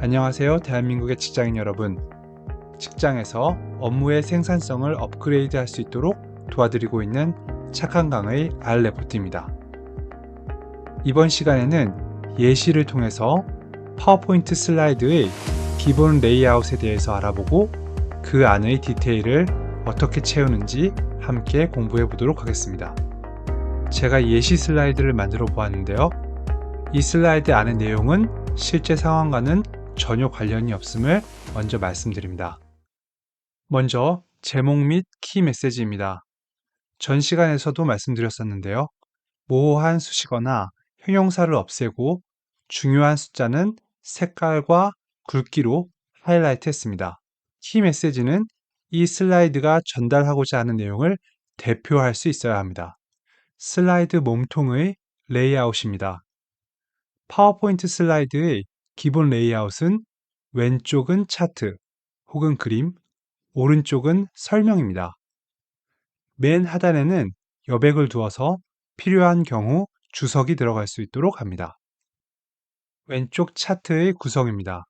안녕하세요. 대한민국의 직장인 여러분. 직장에서 업무의 생산성을 업그레이드 할 수 있도록 도와드리고 있는 착한 강의 알레포트입니다. 이번 시간에는 예시를 통해서 파워포인트 슬라이드의 기본 레이아웃에 대해서 알아보고 그 안의 디테일을 어떻게 채우는지 함께 공부해 보도록 하겠습니다. 제가 예시 슬라이드를 만들어 보았는데요. 이 슬라이드 안의 내용은 실제 상황과는 전혀 관련이 없음을 먼저 말씀드립니다. 먼저 제목 및 키 메시지입니다. 전 시간에서도 말씀드렸었는데요. 모호한 수식어나 형용사를 없애고 중요한 숫자는 색깔과 굵기로 하이라이트 했습니다. 키 메시지는 이 슬라이드가 전달하고자 하는 내용을 대표할 수 있어야 합니다. 슬라이드 몸통의 레이아웃입니다. 파워포인트 슬라이드의 기본 레이아웃은 왼쪽은 차트 혹은 그림, 오른쪽은 설명입니다. 맨 하단에는 여백을 두어서 필요한 경우 주석이 들어갈 수 있도록 합니다. 왼쪽 차트의 구성입니다.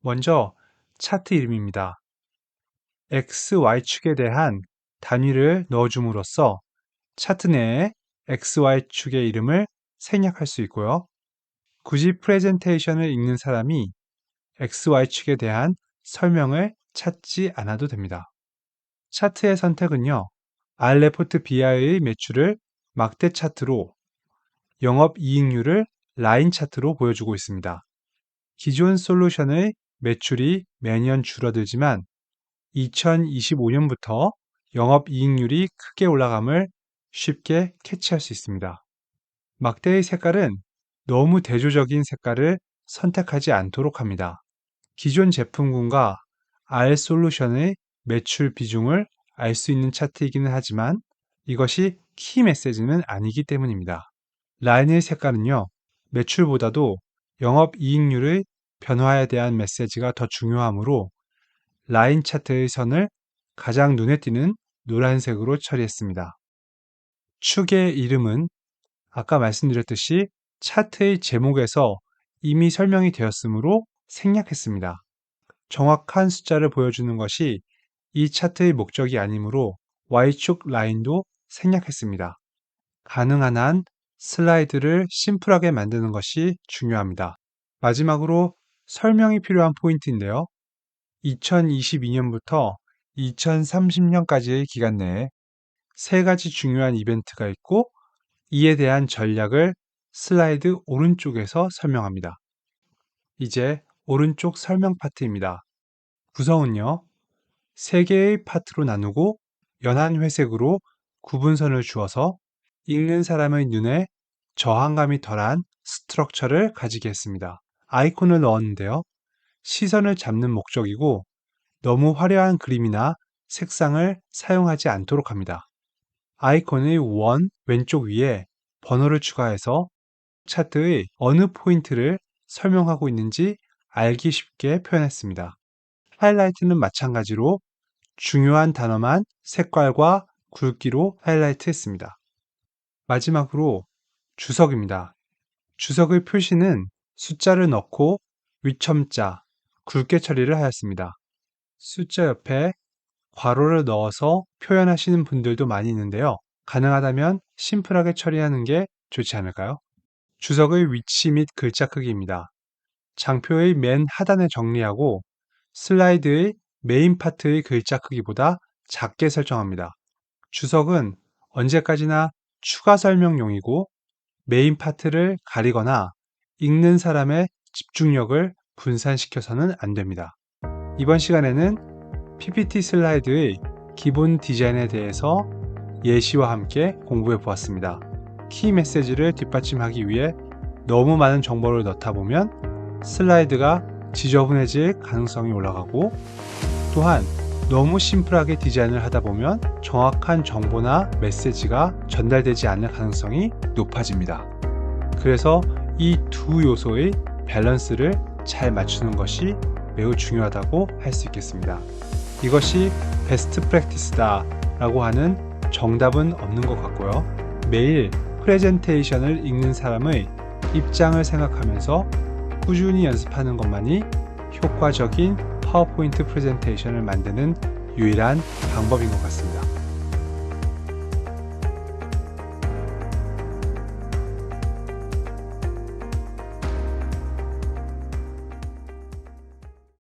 먼저 차트 이름입니다. X, Y축에 대한 단위를 넣어줌으로써 차트 내에 X, Y축의 이름을 생략할 수 있고요. 굳이 프레젠테이션을 읽는 사람이 XY축에 대한 설명을 찾지 않아도 됩니다. 차트의 선택은요, 알레포트 BI의 매출을 막대 차트로 영업 이익률을 라인 차트로 보여주고 있습니다. 기존 솔루션의 매출이 매년 줄어들지만 2025년부터 영업 이익률이 크게 올라감을 쉽게 캐치할 수 있습니다. 막대의 색깔은 너무 대조적인 색깔을 선택하지 않도록 합니다. 기존 제품군과 R 솔루션의 매출 비중을 알 수 있는 차트이기는 하지만 이것이 키 메시지는 아니기 때문입니다. 라인의 색깔은요, 매출보다도 영업 이익률의 변화에 대한 메시지가 더 중요하므로 라인 차트의 선을 가장 눈에 띄는 노란색으로 처리했습니다. 축의 이름은 아까 말씀드렸듯이 차트의 제목에서 이미 설명이 되었으므로 생략했습니다. 정확한 숫자를 보여주는 것이 이 차트의 목적이 아니므로 Y축 라인도 생략했습니다. 가능한 한 슬라이드를 심플하게 만드는 것이 중요합니다. 마지막으로 설명이 필요한 포인트인데요. 2022년부터 2030년까지의 기간 내에 세 가지 중요한 이벤트가 있고 이에 대한 전략을 슬라이드 오른쪽에서 설명합니다. 이제 오른쪽 설명 파트입니다. 구성은요. 세 개의 파트로 나누고 연한 회색으로 구분선을 주어서 읽는 사람의 눈에 저항감이 덜한 스트럭처를 가지게 했습니다. 아이콘을 넣었는데요. 시선을 잡는 목적이고 너무 화려한 그림이나 색상을 사용하지 않도록 합니다. 아이콘의 원 왼쪽 위에 번호를 추가해서 차트의 어느 포인트를 설명하고 있는지 알기 쉽게 표현했습니다. 하이라이트는 마찬가지로 중요한 단어만 색깔과 굵기로 하이라이트 했습니다. 마지막으로 주석입니다. 주석의 표시는 숫자를 넣고 위첨자, 굵게 처리를 하였습니다. 숫자 옆에 괄호를 넣어서 표현하시는 분들도 많이 있는데요. 가능하다면 심플하게 처리하는 게 좋지 않을까요? 주석의 위치 및 글자 크기입니다. 장표의 맨 하단에 정리하고 슬라이드의 메인 파트의 글자 크기보다 작게 설정합니다. 주석은 언제까지나 추가 설명용이고 메인 파트를 가리거나 읽는 사람의 집중력을 분산시켜서는 안 됩니다. 이번 시간에는 PPT 슬라이드의 기본 디자인에 대해서 예시와 함께 공부해 보았습니다. 키 메시지를 뒷받침하기 위해 너무 많은 정보를 넣다 보면 슬라이드가 지저분해질 가능성이 올라가고 또한 너무 심플하게 디자인을 하다 보면 정확한 정보나 메시지가 전달되지 않을 가능성이 높아집니다. 그래서 이 두 요소의 밸런스를 잘 맞추는 것이 매우 중요하다고 할 수 있겠습니다. 이것이 베스트 프랙티스다 라고 하는 정답은 없는 것 같고요. 매일 프레젠테이션을 읽는 사람의 입장을 생각하면서 꾸준히 연습하는 것만이 효과적인 파워포인트 프레젠테이션을 만드는 유일한 방법인 것 같습니다.